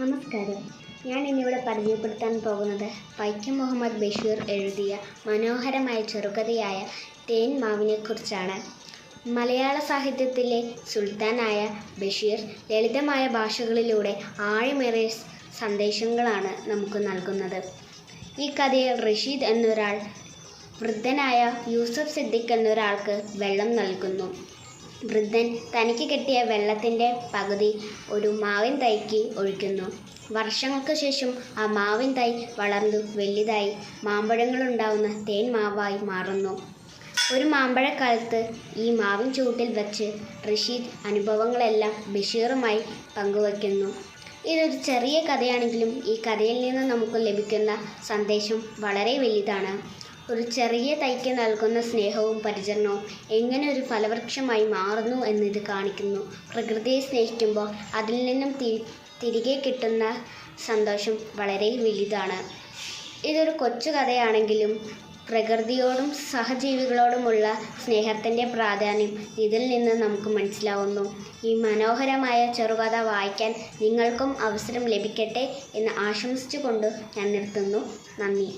നമസ്കാരം. ഞാൻ ഇന്നിവിടെ പരിചയപ്പെടുത്താൻ പോകുന്നത് വൈക്കം മുഹമ്മദ് ബഷീർ എഴുതിയ മനോഹരമായ ചെറുകഥയായ തേൻ മാവിനെക്കുറിച്ചാണ്. മലയാള സാഹിത്യത്തിലെ സുൽത്താനായ ബഷീർ ലളിതമായ ഭാഷകളിലൂടെ ആഴമേറിയ സന്ദേശങ്ങളാണ് നമുക്ക് നൽകുന്നത്. ഈ കഥയിൽ റഷീദ് എന്നൊരാൾ വൃദ്ധനായ യൂസഫ് സിദ്ദിഖ് എന്നൊരാൾക്ക് വെള്ളം നൽകുന്നു. വൃദ്ധൻ തനിക്ക് കിട്ടിയ വെള്ളത്തിന്റെ പകുതി ഒരു മാവിൻ തൈക്ക് ഒഴിക്കുന്നു. വർഷങ്ങൾക്ക് ശേഷം ആ മാവിൻ തൈ വളർന്നു വലുതായി. മാമ്പഴങ്ങളുണ്ടാവുന്ന തേൻ മാവായി മാറുന്നു. ഒരു മാമ്പഴക്കാലത്ത് ഈ മാവിൻ ചൂട്ടിൽ വച്ച് റഷീദ് അനുഭവങ്ങളെല്ലാം ബഷീറുമായി പങ്കുവയ്ക്കുന്നു. ഇതൊരു ചെറിയ കഥയാണെങ്കിലും ഈ കഥയിൽ നിന്ന് നമുക്ക് ലഭിക്കുന്ന സന്ദേശം വളരെ വലുതാണ്. ഒരു ചെറിയ തൈക്ക് നൽകുന്ന സ്നേഹവും പരിചരണവും എങ്ങനെ ഒരു ഫലവൃക്ഷമായി മാറുന്നു എന്നിത് കാണിക്കുന്നു. പ്രകൃതിയെ സ്നേഹിക്കുമ്പോൾ അതിൽ നിന്നും തിരികെ കിട്ടുന്ന സന്തോഷം വളരെ വലുതാണ്. ഇതൊരു കൊച്ചു കഥയാണെങ്കിലും പ്രകൃതിയോടും സഹജീവികളോടുമുള്ള സ്നേഹത്തിന്റെ പ്രാധാന്യം ഇതിൽ നിന്ന് നമുക്ക് മനസ്സിലാവുന്നു. ഈ മനോഹരമായ ചെറുകഥ വായിക്കാൻ നിങ്ങൾക്കും അവസരം ലഭിക്കട്ടെ എന്ന് ആശംസിച്ചുകൊണ്ട് ഞാൻ നിർത്തുന്നു. നന്ദി.